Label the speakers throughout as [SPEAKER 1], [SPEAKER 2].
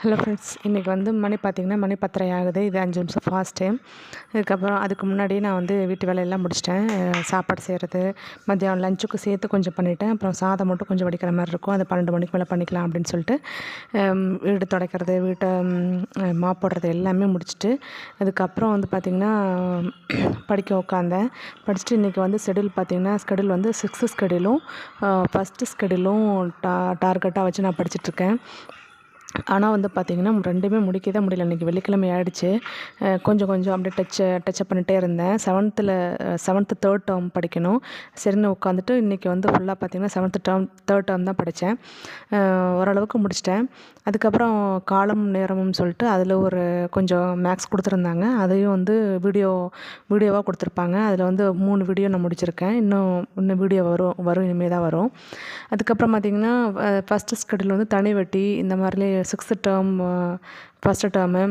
[SPEAKER 1] Hello friends இன்றைக்கி வந்து மணி பார்த்திங்கன்னா மணி பத்தரை ஆகுது. இது அஞ்சு நிமிஷம் ஃபாஸ்ட்டு இதுக்கப்புறம் அதுக்கு முன்னாடி நான் வந்து வீட்டு வேலையெல்லாம் முடிச்சிட்டேன். சாப்பாடு செய்கிறது மதியம் லஞ்சுக்கு சேர்த்து கொஞ்சம் பண்ணிவிட்டேன் அப்புறம் சாதம் மட்டும் கொஞ்சம் வடிக்கிற மாதிரி இருக்கும். அது பன்னெண்டு மணிக்கு மேலே பண்ணிக்கலாம் அப்படின்னு சொல்லிட்டு வீடு துடைக்கிறது வீட்டை மாப் போடுறது எல்லாமே முடிச்சுட்டு அதுக்கப்புறம் வந்து பார்த்திங்கன்னா படிக்க உட்காந்தேன் படிச்சுட்டு இன்றைக்கி வந்து ஷெடியூல் பார்த்திங்கன்னா ஸ்கெடியூல் வந்து சிக்ஸ்த்து ஸ்கெடியூலும் ஃபஸ்ட்டு ஸ்கெடியூலும் டா டார்கெட்டாக வச்சு நான் படிச்சுட்ருக்கேன் ஆனால் வந்து பார்த்திங்கன்னா ரெண்டுமே முடிக்கவே முடியல. இன்றைக்கி வெள்ளிக்கிழமை ஆகிடுச்சு கொஞ்சம் கொஞ்சம் அப்படியே டச்சு டச்சப் பண்ணிகிட்டே இருந்தேன். செவன்த்தில் செவன்த்து தேர்ட் டேர்ம் படிக்கணும். சரின்னு உட்காந்துட்டு இன்றைக்கி வந்து ஃபுல்லாக பார்த்திங்கன்னா செவன்த்து டேர்ம் தேர்ட் டேர்ம் தான் படித்தேன் ஓரளவுக்கு முடிச்சிட்டேன். அதுக்கப்புறம் காலம் நேரமும் சொல்லிட்டு அதில் ஒரு கொஞ்சம் மேக்ஸ் கொடுத்துருந்தாங்க. அதையும் வந்து வீடியோ வீடியோவாக கொடுத்துருப்பாங்க. அதில் வந்து மூணு வீடியோ நான் முடிச்சிருக்கேன். இன்னும் இன்னும் வீடியோ வரும் வரும் இனிமேல் தான் வரும். அதுக்கப்புறம் பார்த்திங்கன்னா ஃபஸ்ட்டு ஸ்கெடியூல் வந்து தனி வட்டி இந்த மாதிரிலே sixth term first term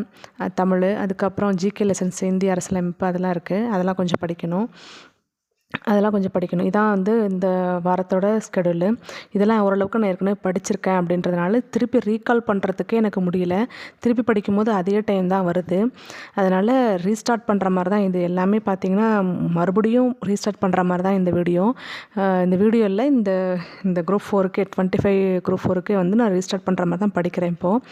[SPEAKER 1] Tamil அதுக்கப்புறம் ஜிகே லெசன்ஸ் இந்திய அரசியலமைப்பு அதெல்லாம் இருக்குது அதெல்லாம் கொஞ்சம் படிக்கணும். அதெல்லாம் கொஞ்சம் படிக்கணும். இதான் வந்து இந்த வாரத்தோட ஸ்கெடியூலு இதெல்லாம் ஓரளவுக்கு நான் ஏற்கனவே படிச்சிருக்கேன் அப்படின்றதுனால திருப்பி ரீகால் பண்ணுறதுக்கே எனக்கு முடியல. திருப்பி படிக்கும்போது அதே டைம் தான் வருது. அதனால் ரீஸ்டார்ட் பண்ணுற மாதிரி தான் இது எல்லாமே பார்த்திங்கன்னா மறுபடியும் ரீஸ்டார்ட் பண்ணுற மாதிரி தான் இந்த வீடியோ இந்த வீடியோவில் இந்த இந்த குரூப் ஃபோருக்கு டுவெண்ட்டி ஃபைவ் குரூப் ஃபோருக்கு வந்து நான் ரீஸ்டார்ட் பண்ணுற மாதிரி தான் படிக்கிறேன் இப்போது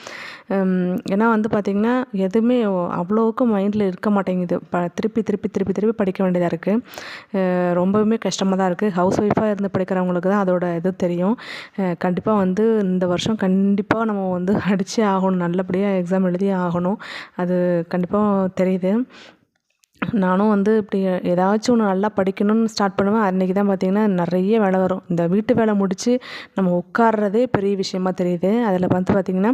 [SPEAKER 1] ஏன்னா வந்து பார்த்திங்கன்னா எதுவுமே அவ்வளோவுக்கு மைண்டில் இருக்க மாட்டேங்குது. ப திருப்பி திருப்பி திருப்பி திருப்பி படிக்க வேண்டியதாக இருக்குது ரொம்பவுமே கஷ்டமாக தான் இருக்குது ஹவுஸ் ஒய்ஃபாக இருந்து படிக்கிறவங்களுக்கு தான் அதோட இது தெரியும். கண்டிப்பாக வந்து இந்த வருஷம் கண்டிப்பாக நம்ம வந்து அடித்தே ஆகணும். நல்லபடியாக எக்ஸாம் எழுதியே ஆகணும். அது கண்டிப்பாக தெரியுது. நானும் வந்து இப்படி ஏதாச்சும் ஒன்று நல்லா படிக்கணும்னு ஸ்டார்ட் பண்ணுவேன். அன்றைக்கி தான் பார்த்திங்கன்னா நிறைய வேலை வரும். இந்த வீட்டு வேலை முடித்து நம்ம உட்கார்றதே பெரிய விஷயமா தெரியுது. அதில் வந்து பார்த்திங்கன்னா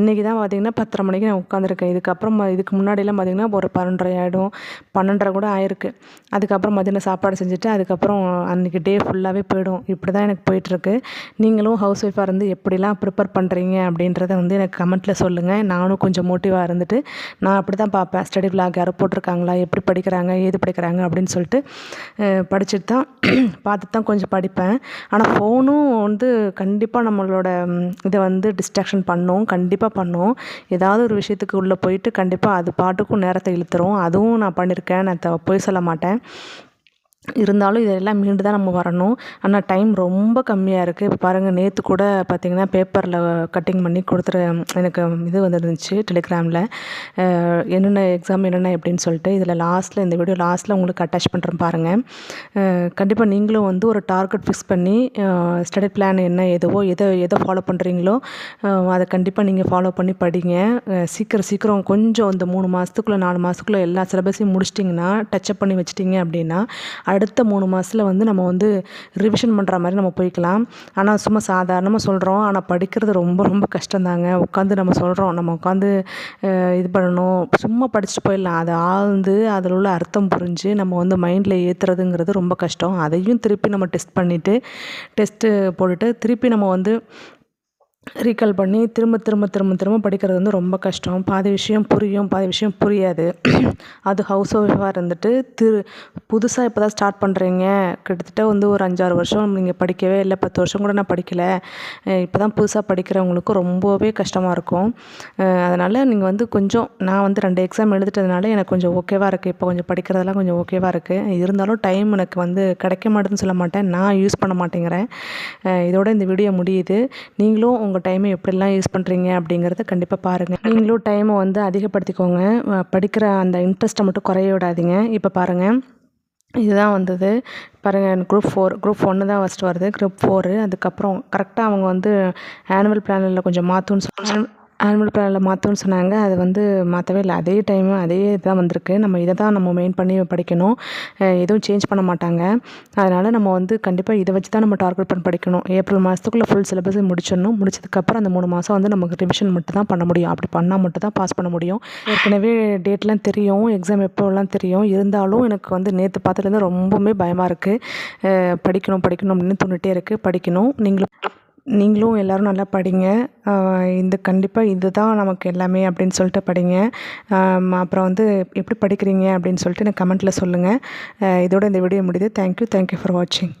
[SPEAKER 1] இன்றைக்கி தான் பார்த்திங்கன்னா பத்தரை மணிக்கு நான் உட்காந்துருக்கேன் இதுக்கப்புறம் இதுக்கு முன்னாடிலாம் பார்த்திங்கன்னா ஒரு பன்னெண்டரை ஆகிடும் பன்னெண்டரை கூட ஆயிருக்கு. அதுக்கப்புறம் மதியானம் சாப்பாடு செஞ்சுட்டு அதுக்கப்புறம் அன்றைக்கி டே ஃபுல்லாகவே போயிடும். இப்படி தான் எனக்கு போயிட்டுருக்கு. நீங்களும் ஹவுஸ் ஒய்ஃபாக இருந்து எப்படிலாம் ப்ரிப்பேர் பண்ணுறீங்க அப்படின்றத வந்து எனக்கு கமெண்ட்டில் சொல்லுங்கள் நானும் கொஞ்சம் மோட்டிவாக இருந்துட்டு நான் அப்படி தான் பார்ப்பேன். ஸ்டடி விளாக் யாரும் போட்டிருக்காங்களா? எப்படி படிக்கிறாங்க ஏது படிக்கிறாங்க அப்படின்னு சொல்லிட்டு படிச்சுட்டு தான் பார்த்து தான் கொஞ்சம் படிப்பேன். ஆனால் ஃபோனும் வந்து கண்டிப்பாக நம்மளோட இதை வந்து டிஸ்ட்ராக்ஷன் பண்ணும் கண்டிப்பாக பண்ணும். ஏதாவது ஒரு விஷயத்துக்கு உள்ளே போயிட்டு கண்டிப்பாக அது பாட்டுக்கும் நேரத்தை இழுத்துரும். அதுவும் நான் பண்ணியிருக்கேன் நான் த பொய் சொல்ல மாட்டேன். இருந்தாலும் இதெல்லாம் மீண்டு தான் நம்ம வரணும். ஆனால் டைம் ரொம்ப கம்மியாக இருக்குது இப்போ பாருங்கள் நேற்று கூட பார்த்திங்கன்னா பேப்பரில் கட்டிங் பண்ணி கொடுத்துரு எனக்கு இது வந்துருந்துச்சு டெலிகிராமில் என்னென்ன எக்ஸாம் என்னென்ன எப்படின்னு சொல்லிட்டு இதில் லாஸ்ட்டில் இந்த வீடியோ லாஸ்ட்டில் உங்களுக்கு அட்டாச் பண்ணுறேன் பாருங்கள் கண்டிப்பாக நீங்களும் வந்து ஒரு டார்கெட் ஃபிக்ஸ் பண்ணி ஸ்டடி பிளான் என்ன எதுவோ எதை எதை ஃபாலோ பண்ணுறீங்களோ அதை கண்டிப்பாக நீங்கள் ஃபாலோ பண்ணி படிங்க. சீக்கிரம் சீக்கிரம் கொஞ்சம் இந்த மூணு மாதத்துக்குள்ளே நாலு மாதத்துக்குள்ளே எல்லா சிலபஸையும் முடிச்சிட்டிங்கன்னா டச்சப் பண்ணி வச்சிட்டிங்க அப்படின்னா அடுத்த மூணு மாதத்தில் வந்து நம்ம வந்து ரிவிஷன் பண்ணுற மாதிரி நம்ம போய்க்கலாம். ஆனால் சும்மா சாதாரணமாக சொல்கிறோம் ஆனால் படிக்கிறது ரொம்ப ரொம்ப கஷ்டந்தாங்க உட்காந்து நம்ம சொல்கிறோம் நம்ம உட்காந்து இது பண்ணணும். சும்மா படிச்சுட்டு போயிடலாம். அதை ஆழ்ந்து அதில் உள்ள அர்த்தம் புரிஞ்சு நம்ம வந்து மைண்டில் ஏற்றுறதுங்கிறது ரொம்ப கஷ்டம். அதையும் திருப்பி நம்ம டெஸ்ட் பண்ணிவிட்டு டெஸ்ட்டு போட்டுட்டு திருப்பி நம்ம வந்து ரீகால் பண்ணி திரும்ப திரும்ப திரும்ப திரும்ப படிக்கிறது வந்து ரொம்ப கஷ்டம். பாதி விஷயம் புரியும் பாதி விஷயம் புரியாது. அது ஹவுஸ் ஒய்ஃபாக இருந்துட்டு திரு புதுசாக இப்போ தான் ஸ்டார்ட் பண்ணுறீங்க கிட்டத்தட்ட வந்து ஒரு அஞ்சாறு வருஷம் நீங்கள் படிக்கவே இல்லை. பத்து வருஷம் கூட நான் படிக்கலை. இப்போ தான் புதுசாக படிக்கிறவங்களுக்கு ரொம்பவே கஷ்டமாக இருக்கும். அதனால் நீங்கள் வந்து கொஞ்சம் நான் வந்து ரெண்டு எக்ஸாம் எழுதிட்டதுனால எனக்கு கொஞ்சம் ஓகேவாக இருக்குது இப்போ கொஞ்சம் படிக்கிறதெல்லாம் கொஞ்சம் ஓகேவாக இருக்குது இருந்தாலும் டைம் எனக்கு வந்து கிடைக்க மாட்டேதுன்னு சொல்ல மாட்டேன். நான் யூஸ் பண்ண மாட்டேங்கிறேன். இதோட இந்த வீடியோ முடியுது. நீங்களும் உங்கள் டைமை எப்படிலாம் யூஸ் பண்ணுறீங்க அப்படிங்கிறத கண்டிப்பாக பாருங்கள் நீங்களும் டைமை வந்து அதிகப்படுத்திக்கோங்க. படிக்கிற அந்த இன்ட்ரெஸ்ட்டை மட்டும் குறைய விடாதீங்க. இப்போ பாருங்கள் இதுதான் வந்தது. பாருங்கள் குரூப் ஃபோர் குரூப் ஒன்று தான் ஃபஸ்ட்டு வருது. குரூப் ஃபோரு அதுக்கப்புறம் கரெக்டாக அவங்க வந்து ஆனுவல் பிளானில் கொஞ்சம் மாற்றணும்னு சொன்னாங்க. ஆனிமல் பிளானில் மாற்றணும்னு சொன்னாங்க. அது வந்து மாற்றவே இல்லை. அதே டைமு அதே இதுதான் வந்திருக்கு. நம்ம இதை தான் நம்ம மெயின் பண்ணி படிக்கணும். எதுவும் சேஞ்ச் பண்ண மாட்டாங்க. அதனால் நம்ம வந்து கண்டிப்பாக இதை வச்சு தான் நம்ம டார்கெட் பண்ணி படிக்கணும். ஏப்ரல் மாதத்துக்குள்ளே ஃபுல் சிலபஸ் முடிச்சிடணும். முடிச்சதுக்கப்புறம் அந்த மூணு மாதம் வந்து நமக்கு ரிவிஷன் மட்டும் தான் பண்ண முடியும். அப்படி பண்ணால் மட்டும் தான் பாஸ் பண்ண முடியும். ஏற்கனவே டேட்லாம் தெரியும். எக்ஸாம் எப்போலாம் தெரியும். இருந்தாலும் எனக்கு வந்து நேற்று பார்த்துலேருந்து ரொம்பவுமே பயமாக இருக்குது படிக்கணும் படிக்கணும் அப்படின்னு தோணிட்டே இருக்குது படிக்கணும். நீங்களும் நீங்களும் எல்லோரும் நல்லா படிங்க. இந்த கண்டிப்பாக இது தான் நமக்கு எல்லாமே அப்படின்னு சொல்லிட்டு படிங்க. அப்புறம் வந்து எப்படி படிக்கிறீங்க அப்படின்னு சொல்லிட்டு எனக்கு கமெண்ட்டில் சொல்லுங்கள் இதோட இந்த வீடியோ முடியுது. தேங்க்யூ தேங்க்யூ ஃபார் வாட்சிங்